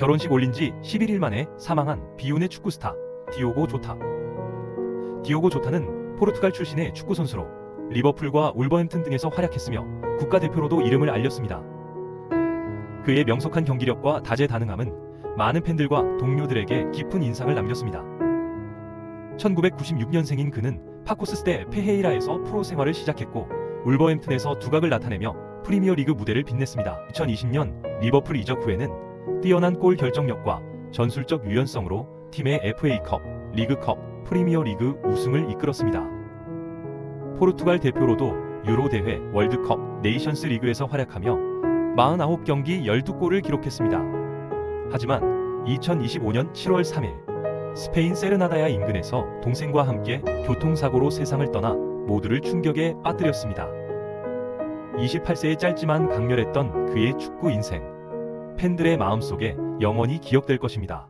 결혼식 올린 지 11일 만에 사망한 비운의 축구 스타 디오고 조타. 디오고 조타는 포르투갈 출신의 축구 선수로 리버풀과 울버햄튼 등에서 활약했으며 국가대표로도 이름을 알렸습니다. 그의 명석한 경기력과 다재다능함은 많은 팬들과 동료들에게 깊은 인상을 남겼습니다. 1996년생인 그는 파코스 때 페헤이라에서 프로 생활을 시작했고 울버햄튼에서 두각을 나타내며 프리미어리그 무대를 빛냈습니다. 2020년 리버풀 이적 후에는 뛰어난 골 결정력과 전술적 유연성으로 팀의 FA컵, 리그컵, 프리미어리그 우승을 이끌었습니다. 포르투갈 대표로도 유로 대회, 월드컵, 네이션스 리그에서 활약하며 49경기 12골을 기록했습니다. 하지만 2025년 7월 3일 스페인 세르나다야 인근에서 동생과 함께 교통사고로 세상을 떠나 모두를 충격에 빠뜨렸습니다. 28세의 짧지만 강렬했던 그의 축구 인생. 팬들의 마음속에 영원히 기억될 것입니다.